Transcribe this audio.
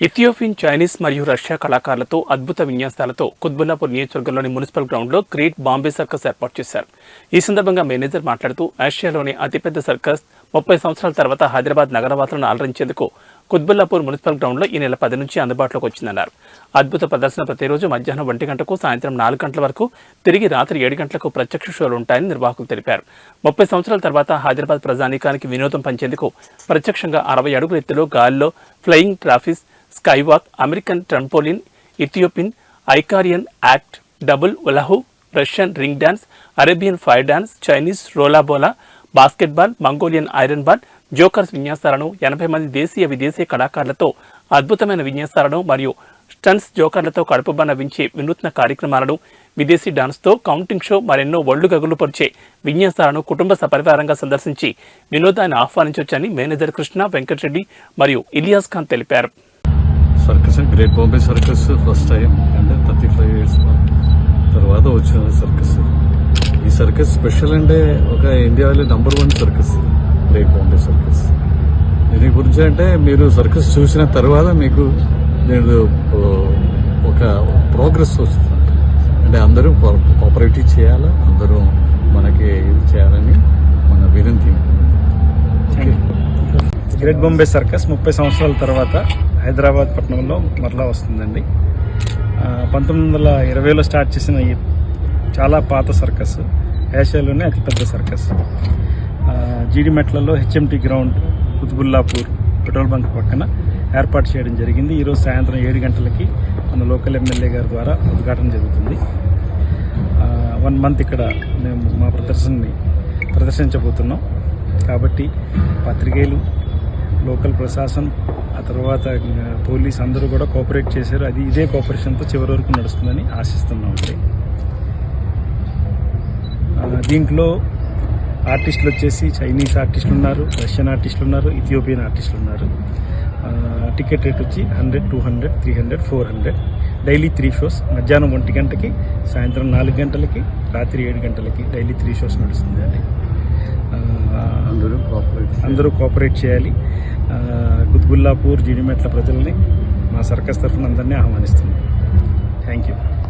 Ethiopian Chinese మరియు Russia కళాకారులతో అద్భుత విన్యాసాలతో కుత్బుల్లాపూర్ నియోజకవర్గంలోని మున్సిపల్ గ్రౌండ్లో గ్రేట్ బాంబే సర్కస్ ఏర్పాటు చేశారు. ఈ సందర్భంగా మేనేజర్ మాట్లాడుతూ ఆసియాలోని అతిపెద్ద సర్కస్ ముప్పై సంవత్సరాల తర్వాత హైదరాబాద్ నగరవాసులను అలరించేందుకు కుత్బుల్లాపూర్ మున్సిపల్ గ్రౌండ్లో ఈ నెల పది నుంచి అందుబాటులోకి వచ్చిందన్నారు. అద్భుత ప్రదర్శన ప్రతిరోజు మధ్యాహ్నం ఒంటి గంటకు సాయంత్రం నాలుగు గంటల వరకు తిరిగి రాత్రి ఏడు గంటలకు ప్రత్యక్ష షోలు ఉంటాయని నిర్వాహకులు తెలిపారు. ముప్పై సంవత్సరాల తర్వాత హైదరాబాద్ ప్రజానీకానికి వినోదం పంచేందుకు ప్రత్యక్షంగా అరవై అడుగుల ఎత్తులో గాలిలో flying trapeze skywalk American trampoline Ethiopian Icarian act double ఉలహు Russian ring dance Arabian fire dance Chinese rola bola basketball Mongolian iron ball jokers విన్యాసాలను ఎనభై మంది దేశీయ విదేశీ కళాకారులతో అద్భుతమైన విన్యాసాలను మరియు స్టన్స్ జోకర్లతో కడుపుబ్బ వించే వినూత్న కార్యక్రమాలను విదేశీ డాన్స్తో కౌంటింగ్ షో మరెన్నో ఒళ్ళు గగులుపరిచే విన్యాసాలను కుటుంబ సపరివారంగా సందర్శించి వినోదాన్ని ఆహ్వానించవచ్చని మేనేజర్ కృష్ణ వెంకటరెడ్డి మరియు ఇలియాస్ ఖాన్ తెలిపారు. Circus great Bombay circus first time అంటే థర్టీ ఫైవ్ ఇయర్స్ తర్వాత వచ్చిన సర్కస్. ఈ సర్కస్ స్పెషల్ అంటే ఒక ఇండియాలో number one circus. Great Bombay circus. దీని గురించి అంటే మీరు సర్కస్ చూసిన తర్వాత మీకు నేను ఒక ప్రోగ్రెస్ వస్తుంది. అంటే అందరూ కోఆపరేటివ్ చేయాలా? అందరూ మనకి ఇది చేయాలని మన వినంతి. గ్రేట్ బాంబే సర్కస్ ముప్పై సంవత్సరాల తర్వాత హైదరాబాద్ పట్టణంలో మరలా వస్తుందండి. పంతొమ్మిది వందల ఇరవైలో స్టార్ట్ చేసిన ఈ చాలా పాత సర్కస్ ఏషియాలోనే అతిపెద్ద circus. జీడిమెట్లలో HMT ground Qutbullapur petrol bunk పక్కన ఏర్పాటు చేయడం జరిగింది. ఈరోజు సాయంత్రం ఏడు గంటలకి మన లోకల్ ఎమ్మెల్యే గారి ద్వారా ఉద్ఘాటన జరుగుతుంది. వన్ మంత్ ఇక్కడ మేము మా ప్రదర్శనని ప్రదర్శించబోతున్నాం. కాబట్టి పత్రికేయులు లోకల్ ప్రశాసనం ఆ తర్వాత పోలీస్ అందరూ కూడా కోఆపరేట్ చేశారు. అది ఇదే కోఆపరేషన్తో చివరి వరకు నడుస్తుందని ఆశిస్తున్నాం అండి. దీంట్లో ఆర్టిస్టులు వచ్చేసి చైనీస్ ఆర్టిస్టులు ఉన్నారు రష్యన్ ఆర్టిస్టులు ఉన్నారు ఇథియోపియన్ ఆర్టిస్టులు ఉన్నారు. టికెట్ రేట్ వచ్చి hundred two hundred three hundred four hundred. Daily three shows. మధ్యాహ్నం ఒంటి గంటకి సాయంత్రం నాలుగు గంటలకి రాత్రి ఏడు గంటలకి డైలీ త్రీ షోస్ నడుస్తుంది అండి అందరూ కోఆపరేట్ చేయాలి. గుత్బుల్లాపూర్ జీడిమెట్ల ప్రజల్ని మా సర్కస్ తరఫున అందరినీ ఆహ్వానిస్తున్నాం. Thank you